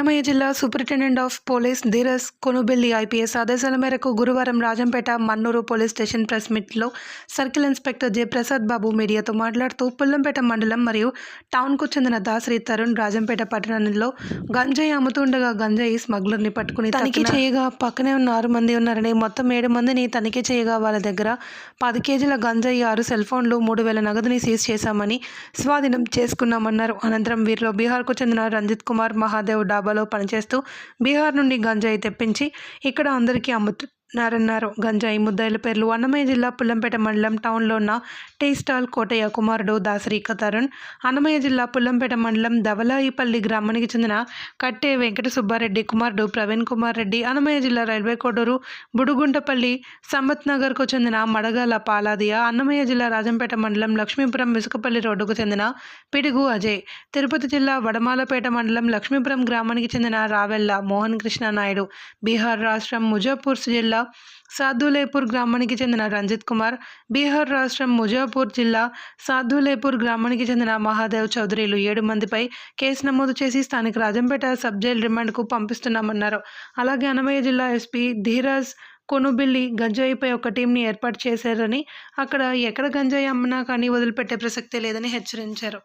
అన్నమయ్య జిల్లా superintendent of police Dheeraj Konubelli IPS ఆదేశాల మేరకు గురువారం Rajampet Mannur police station press మీట్లో circle inspector J Prasad Babu మీడియాతో మాట్లాడుతూ పుల్లంపేట మండలం మరియు టౌన్కు చెందిన దాసరి తరుణ్ రాజంపేట పట్టణంలో గంజాయి అమ్ముతుండగా గంజాయి స్మగ్లర్ని పట్టుకుని తనిఖీ చేయగా పక్కనే ఉన్న ఆరు మంది ఉన్నారని మొత్తం ఏడు మందిని తనిఖీ చేయగా వాళ్ళ దగ్గర పది కేజీల గంజాయి ఆరు సెల్ ఫోన్లు మూడు వేల నగదుని సీజ్ చేశామని స్వాధీనం చేసుకున్నామన్నారు. అనంతరం వీరిలో బీహార్కు చెందిన రంజిత్ కుమార్ మహాదేవ్ డాబాలో పనిచేస్తూ బీహార్ నుండి గంజాయి తెప్పించి ఇక్కడ అందరికీ నారన్నారు గంజాయి ముద్దాయిల పేర్లు అన్నమయ్య జిల్లా పుల్లంపేట మండలం టౌన్లో ఉన్న టీ స్టాల్ కోటయ్య కుమారుడు దాసరి తరుణ్ అన్నమయ్య జిల్లా పుల్లంపేట మండలం దవలాయిపల్లి గ్రామానికి చెందిన కట్టే వెంకట సుబ్బారెడ్డి కుమారుడు ప్రవీణ్ కుమార్ రెడ్డి అన్నమయ్య జిల్లా రైల్వే కోడూరు బుడుగుంటపల్లి సంబత్ నగర్కు చెందిన మడగాల పాలాదియ అన్నమయ్య జిల్లా రాజంపేట మండలం లక్ష్మీపురం విసుకపల్లి రోడ్డుకు చెందిన పిడుగు అజయ్ తిరుపతి జిల్లా వడమాలపేట మండలం లక్ష్మీపురం గ్రామానికి చెందిన రావెల్ల మోహన్ కృష్ణ నాయుడు బీహార్ రాష్ట్రం ముజాపూర్ జిల్లా సాధులేపూర్ గ్రామానికి చెందిన రంజిత్ కుమార్ బీహార్ రాష్ట్రం ముజాపూర్ జిల్లా సాధులేపూర్ గ్రామానికి చెందిన మహాదేవ్ చౌదరిలు ఏడు మందిపై కేసు నమోదు చేసి స్థానిక రాజంపేట సబ్ జైలు రిమాండ్కు పంపిస్తున్నామన్నారు. అలాగే అన్నమయ్య జిల్లా ఎస్పీ ధీరాజ్ కొనుబిల్లి గంజాయిపై ఒక టీంని ఏర్పాటు చేశారని అక్కడ ఎక్కడ గంజాయి అమ్మినా కానీ వదిలిపెట్టే ప్రసక్తే లేదని హెచ్చరించారు.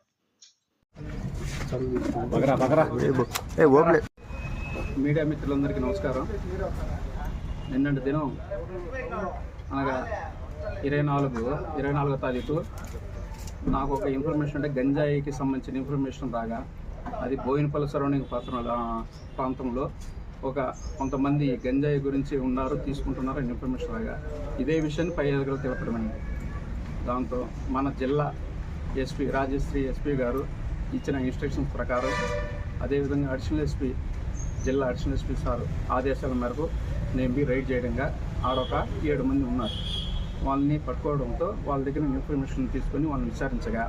మీడియా మిత్రులందరికీ నమస్కారం. నిన్నటి దినం అనగా ఇరవై నాలుగు ఇరవై నాలుగో తారీఖు నాకు ఒక ఇన్ఫర్మేషన్ అంటే గంజాయికి సంబంధించిన ఇన్ఫర్మేషన్ రాగా అది బోయినపల్లి సరౌండింగ్ ప్రాంతం ప్రాంతంలో ఒక కొంతమంది గంజాయి గురించి ఉన్నారు తీసుకుంటున్నారు అని ఇన్ఫర్మేషన్ రాగా ఇదే విషయాన్ని పై అధికారులు తెలపడమైంది దాంతో మన జిల్లా ఎస్పీ రాజశ్రీ ఎస్పీ గారు ఇచ్చిన ఇన్స్ట్రక్షన్స్ ప్రకారం అదేవిధంగా అడిషనల్ ఎస్పీ జిల్లా అడిషనల్ ఎస్పీ సార్ ఆదేశాల మేరకు నేను బి రైడ్ చేయడంగా ఆడొక ఏడు మంది ఉన్నారు. వాళ్ళని పట్టుకోవడంతో వాళ్ళ దగ్గర ఇన్ఫర్మేషన్ తీసుకొని వాళ్ళని విచారించగా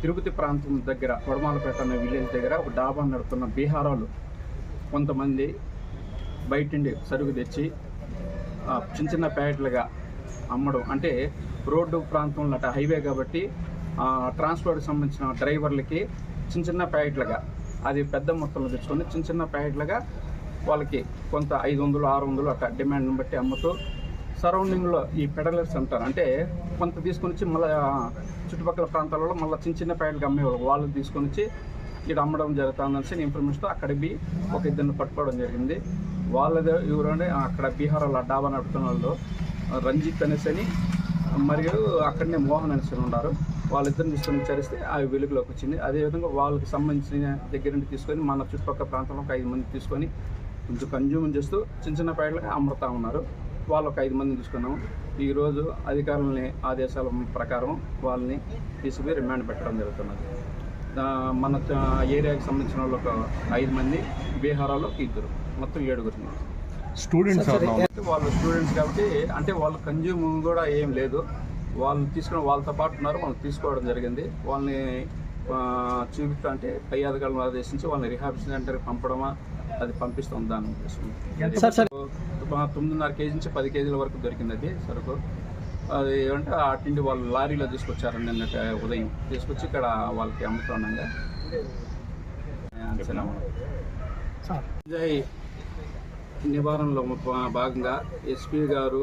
తిరుపతి ప్రాంతం దగ్గర వడమాలపేట అనే విలేజ్ దగ్గర ఒక డాబా నడుపుతున్న బీహార్ వాళ్ళు కొంతమంది బయటిండి సరుకు తెచ్చి చిన్న చిన్న ప్యాకెట్లుగా అమ్మడం. అంటే రోడ్డు ప్రాంతంలో అట హైవే కాబట్టి ట్రాన్స్పోర్ట్కి సంబంధించిన డ్రైవర్లకి చిన్న చిన్న ప్యాకెట్లుగా అది పెద్ద మొత్తంలో తెచ్చుకొని చిన్న చిన్న ప్యాకెట్లుగా వాళ్ళకి కొంత ఐదు వందలు ఆరు వందలు అట్లా డిమాండ్ని బట్టి అమ్ముతూ సరౌండింగ్లో ఈ పెడలర్స్ అంటారు. అంటే కొంత తీసుకొని వచ్చి మళ్ళీ చుట్టుపక్కల ప్రాంతాలలో మళ్ళీ చిన్న చిన్న ప్యాకెట్లుగా అమ్మేవాళ్ళు. వాళ్ళు తీసుకొని వచ్చి ఇక్కడ అమ్మడం జరుగుతుందని ఇన్ఫర్మేషన్తో అక్కడికి ఒక ఇద్దరిని పట్టుకోవడం జరిగింది. వాళ్ళది ఎవరంటే అక్కడ బీహార్ వాళ్ళ డాబా నడుపుతున్న వాళ్ళు. రంజిత్ అనేసి అని మరియు అక్కడనే మోహన్ అనేసి ఉన్నారు. వాళ్ళిద్దరిని తీసుకొని విచారిస్తే అవి వెలుగులోకి వచ్చింది. అదేవిధంగా వాళ్ళకి సంబంధించిన దగ్గర నుండి తీసుకొని మన చుట్టుపక్కల ప్రాంతంలో ఒక ఐదు మంది తీసుకొని కొంచెం కన్జ్యూమ్ చేస్తూ చిన్న చిన్న ప్యాకెట్లుగా అమ్ముతా ఉన్నారు. వాళ్ళు ఒక ఐదు మందిని తీసుకున్నాము. ఈరోజు అధికారులని ఆదేశాల ప్రకారం వాళ్ళని తీసుకుని రిమాండ్ పెట్టడం జరుగుతున్నది. మన ఏరియాకి సంబంధించిన వాళ్ళు ఒక ఐదు మంది బీహారాలో ఇద్దరు మొత్తం ఏడుగురు. స్టూడెంట్స్ అంటే వాళ్ళు స్టూడెంట్స్ కాబట్టి అంటే వాళ్ళు కన్జ్యూమ్ కూడా ఏం లేదు. వాళ్ళు తీసుకుని వాళ్ళతో పాటు ఉన్నారు వాళ్ళు తీసుకోవడం జరిగింది. వాళ్ళని చూపిస్తా అంటే పై అధికారులను ఆదేశించి వాళ్ళని రిహాబ్ సెంటర్కి పంపడమా అది పంపిస్తాం దాని తొమ్మిదిన్నర కేజీ నుంచి పది కేజీల వరకు దొరికింది అది సరుకు. అది ఏమంటే అటుండి వాళ్ళు లారీలో తీసుకొచ్చారు నిన్నటి ఉదయం. తీసుకొచ్చి ఇక్కడ వాళ్ళకి అమ్ముతుండగా అంచనా గంజాయి నివారణలో భాగంగా ఎస్పీ గారు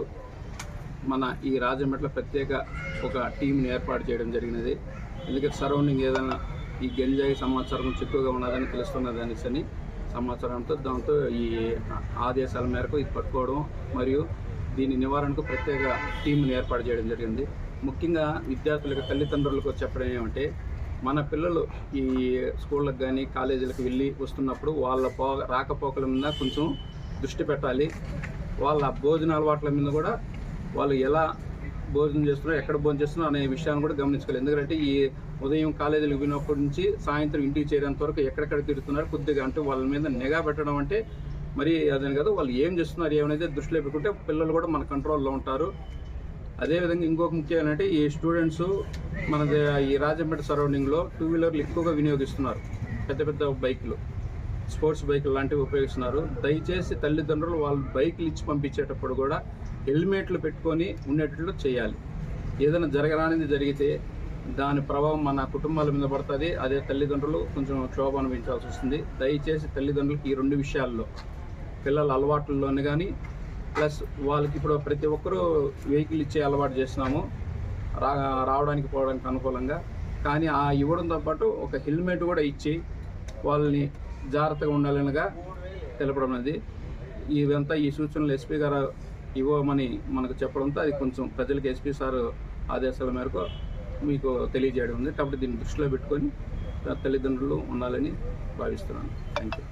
మన ఈ రాజమండ్రిలో ప్రత్యేక ఒక టీంని ఏర్పాటు చేయడం జరిగినది. ఎందుకంటే సరౌండింగ్ ఏదైనా ఈ గంజాయి సమాచారం ఎక్కువగా ఉన్నదని తెలుస్తున్నది అనేసి అని సమాచారంతో దాంతో ఈ ఆదేశాల మేరకు ఇది పట్టుకోవడం మరియు దీని నివారణకు ప్రత్యేక టీంను ఏర్పాటు చేయడం జరిగింది. ముఖ్యంగా విద్యార్థులకు తల్లిదండ్రులకు చెప్పడం ఏమంటే మన పిల్లలు ఈ స్కూళ్ళకి కానీ కాలేజీలకు వెళ్ళి వస్తున్నప్పుడు వాళ్ళ పో రాకపోకల మీద కొంచెం దృష్టి పెట్టాలి. వాళ్ళ భోజన అలవాట్ల మీద కూడా వాళ్ళు ఎలా భోజనం చేస్తున్నారు ఎక్కడ భోజనం చేస్తున్నారు అనే విషయాన్ని కూడా గమనించుకోవాలి. ఎందుకంటే ఈ ఉదయం కాలేజీలకు వినప్పటి నుంచి సాయంత్రం ఇంటికి చేరేంత వరకు ఎక్కడెక్కడ తిరుగుతున్నారు కొద్దిగా అంటే వాళ్ళ మీద నిఘా పెట్టడం అంటే మరి అదని కాదు వాళ్ళు ఏం చేస్తున్నారు ఏమైనా దృష్టిలో పెట్టుకుంటే పిల్లలు కూడా మన కంట్రోల్లో ఉంటారు. అదేవిధంగా ఇంకొక ముఖ్యం ఏంటంటే ఈ స్టూడెంట్స్ మన ఈ రాజంపేట సరౌండింగ్లో టూ వీలర్లు ఎక్కువగా వినియోగిస్తున్నారు పెద్ద పెద్ద బైకులు స్పోర్ట్స్ బైక్ లాంటివి ఉపయోగిస్తున్నారు. దయచేసి తల్లిదండ్రులు వాళ్ళు బైకులు ఇచ్చి పంపించేటప్పుడు కూడా హెల్మెట్లు పెట్టుకొని ఉండేటట్లు చేయాలి. ఏదైనా జరగరానిది జరిగితే దాని ప్రభావం మన కుటుంబాల మీద పడుతుంది. అదే తల్లిదండ్రులు కొంచెం క్షోభ అనుభవించాల్సి వస్తుంది. దయచేసి తల్లిదండ్రులకి ఈ రెండు విషయాల్లో పిల్లల అలవాట్లలోనే కానీ ప్లస్ వాళ్ళకి ఇప్పుడు ప్రతి ఒక్కరూ వెహికల్ ఇచ్చే అలవాటు చేస్తున్నాము. రా రావడానికి పోవడానికి అనుకూలంగా. కానీ ఆ ఇవ్వడంతో పాటు ఒక హెల్మెట్ కూడా ఇచ్చి వాళ్ళని జాగ్రత్తగా ఉండాలనగా తెలపడం అనేది. ఇవంతా ఈ సూచనలు ఎస్పీ గారు ఇవ్వమని మనకు చెప్పడంతో అది కొంచెం ప్రజలకు ఎస్పీ సార్ ఆదేశాల మేరకు మీకు తెలియజేయడం ఉంది. కాబట్టి దీన్ని దృష్టిలో పెట్టుకొని తల్లిదండ్రులు ఉండాలని భావిస్తున్నాను. Thank you